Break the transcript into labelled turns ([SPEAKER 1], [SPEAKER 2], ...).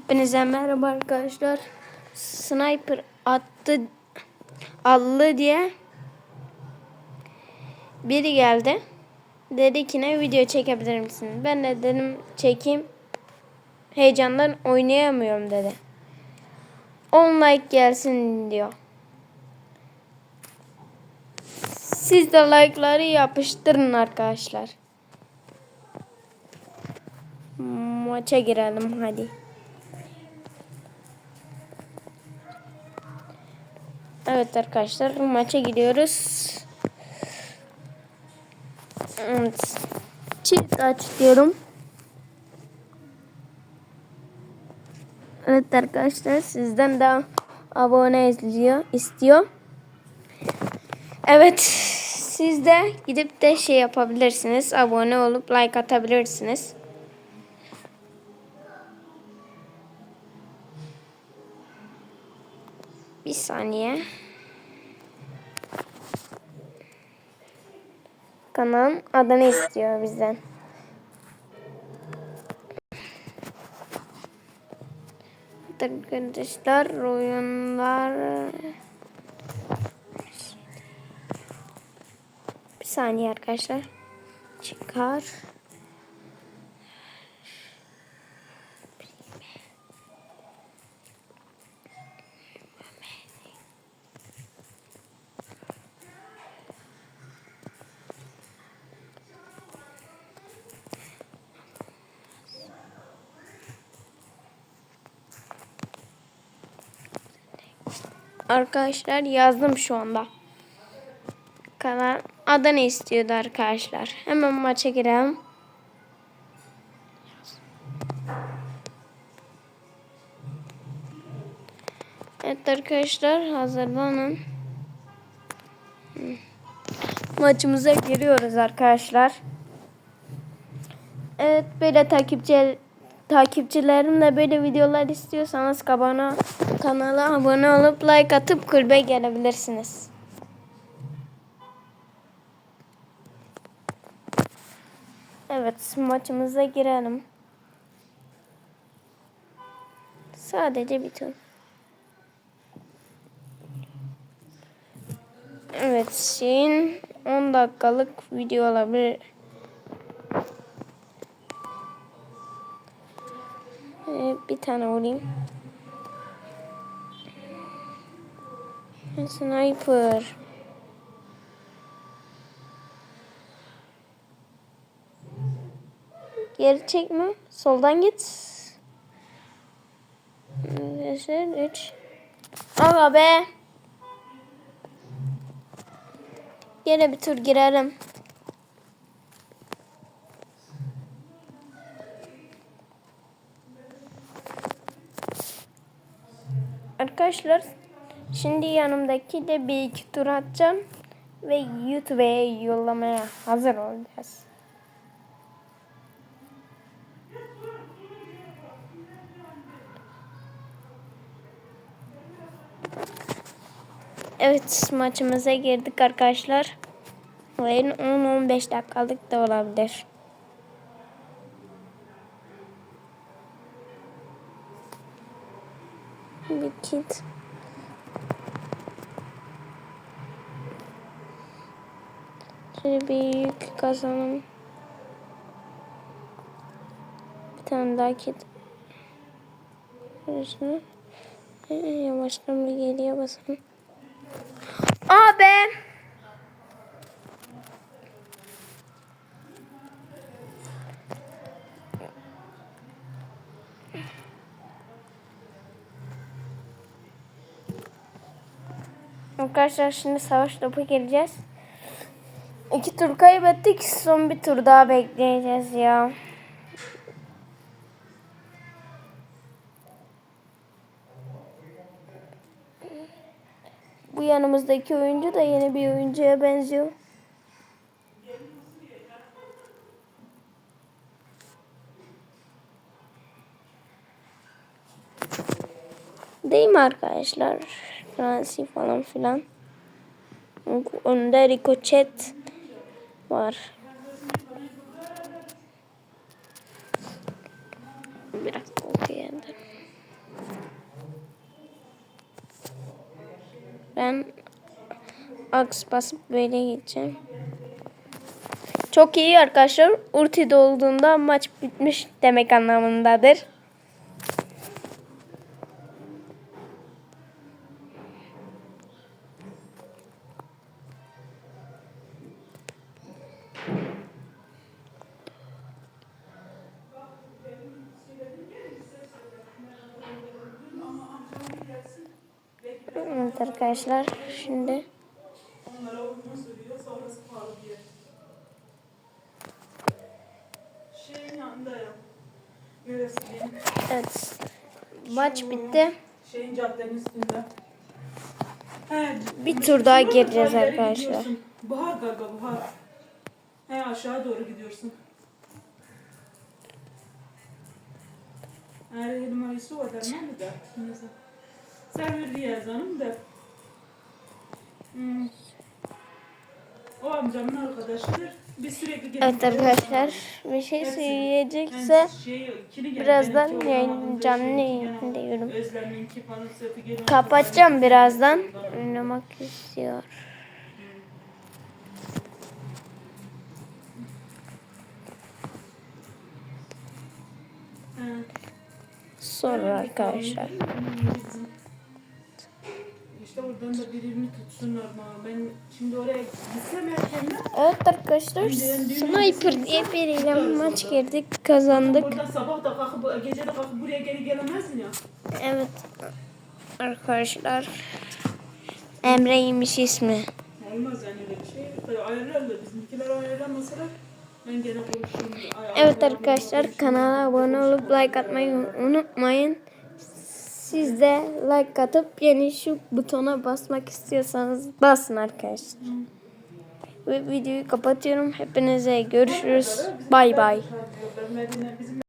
[SPEAKER 1] Hepinize merhaba arkadaşlar. Sniper attı allı diye biri geldi. Dedi ki ne video çekebilir misin? Ben de dedim çekeyim. Heyecandan oynayamıyorum dedi. 10 like gelsin diyor. Siz de like'ları yapıştırın arkadaşlar. Maça girelim hadi. Evet arkadaşlar maça gidiyoruz. Evet. Çift aç diyorum. Evet arkadaşlar sizden de abone izliyor, istiyor. Evet siz de gidip de şey yapabilirsiniz. Abone olup like atabilirsiniz. Bir saniye. Kanalın adını istiyor bizden. Arkadaşlar oyunlar. Bir saniye arkadaşlar. Çıkar Arkadaşlar yazdım şu anda. Kanal adını istiyordu arkadaşlar. Hemen maça girelim. Evet arkadaşlar hazırlanın. Maçımıza giriyoruz arkadaşlar. Evet böyle takipçi takipçilerimle böyle videolar istiyorsanız kanala, kanala abone olup like atıp kulübe gelebilirsiniz. Evet maçımıza girelim. Sadece bir tur. Evet şeyin 10 dakikalık video olabilir. Bir tane vurayım. Sniper. Geri çekme. Soldan git. Arkadaşlar 3. Aga be. Gene bir tur girelim. Arkadaşlar şimdi yanımdaki de bir iki tur atacağım ve YouTube'a yollamaya hazır olacağız. Evet maçımıza girdik arkadaşlar. Oyun 10-15 dakikalık da olabilir. Bir kit. Şöyle bir yük kazanım. Bir tane daha kit. Şöyle yavaştan bir geriye basalım. Abi. Arkadaşlar şimdi savaş topu gireceğiz. İki tur kaybettik. Son bir tur daha bekleyeceğiz ya. Bu yanımızdaki oyuncu da yeni bir oyuncuya benziyor. Değil mi arkadaşlar? Fransi falan filan. Önünde Ricochet var. Bir dakika okuyayım. Ben aks basıp böyle gideceğim. Çok iyi arkadaşlar. Ulti dolduğunda maç bitmiş demek anlamındadır. Evet arkadaşlar şimdi evet maç bitti.
[SPEAKER 2] Şeyin caddenin üstünde. He,
[SPEAKER 1] Bir tur daha gireceğiz arkadaşlar.
[SPEAKER 2] Bahar galiba Bahar. He aşağı doğru gidiyorsun. Eğer numarası o der ne der? Neyse. Sen bir yazanım da. Hmm. O amcamın arkadaşıdır. Biz sürekli
[SPEAKER 1] Evet arkadaşlar bir şey söyleyecekse birazdan yayın- canlı yayın diyorum. kapatacağım birazdan. Oynamak istiyor. Sonra arkadaşlar.
[SPEAKER 2] İşte oradan da birini tutsunlar bana. Ben şimdi oraya gitsem erkenden
[SPEAKER 1] Evet arkadaşlar Sniper diye biriyle maç girdik kazandık.
[SPEAKER 2] Burada sabah da kalkıp gece de kalkıp buraya geri gelemezsin ya.
[SPEAKER 1] Evet arkadaşlar Emre'ymiş ismi.
[SPEAKER 2] Olmaz yani öyle bir şey. Ayarlarlar. Bizimkiler ayarlamasalar
[SPEAKER 1] Evet arkadaşlar kanala abone olup like atmayı unutmayın. Siz de like atıp yeni şu butona basmak istiyorsanız basın arkadaşlar. Ve videoyu kapatıyorum. Hepinize görüşürüz. Bay bay.